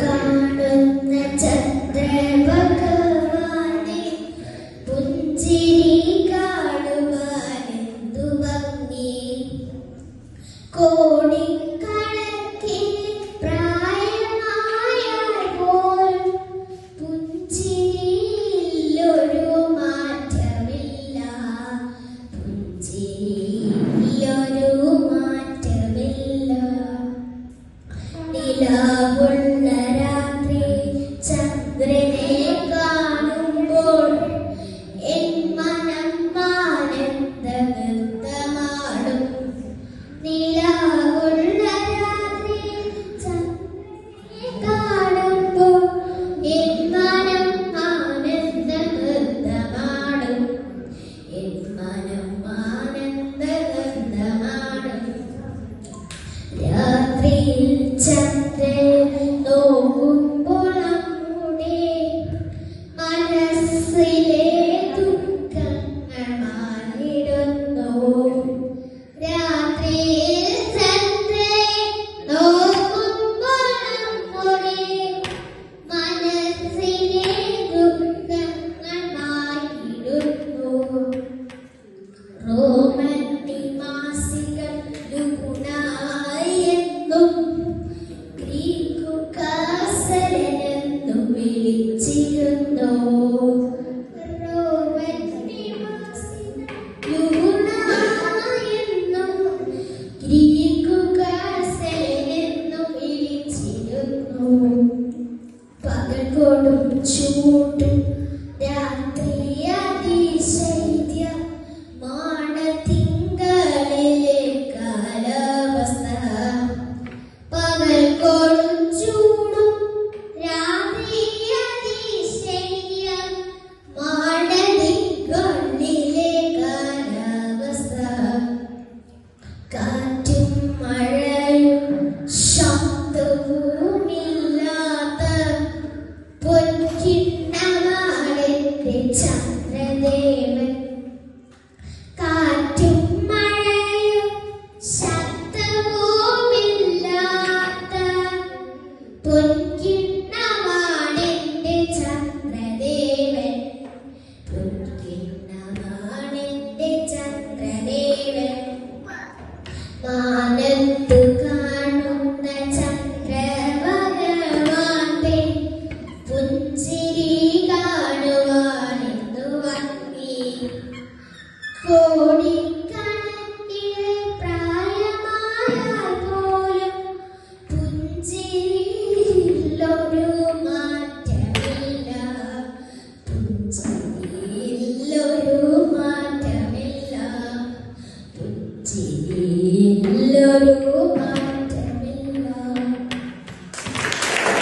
കാണുന്ന ചന്ദ്രഭഗവാനെ പുഞ്ചിരി കാണുവാനെന്തു ഭംഗി കോടിക്കണക്കിന് പ്രായമായ പോൽ പുഞ്ചിരിയിലൊരു മാറ്റമില്ല. പുഞ്ചിരിയിലൊരു മാറ്റമില്ല. ഇല്ല കൊടും ചൂടും രാത്രിയതിശൈത്യ മാണത്തിങ്കളിലെ കാലാവസ്ഥ. പകൽ കൊടും ചൂടും രാത്രിയതിശൈത്യ മാണത്തിങ്കളിലെ കാലാവസ്ഥ. കാറ്റും മഴ Hello.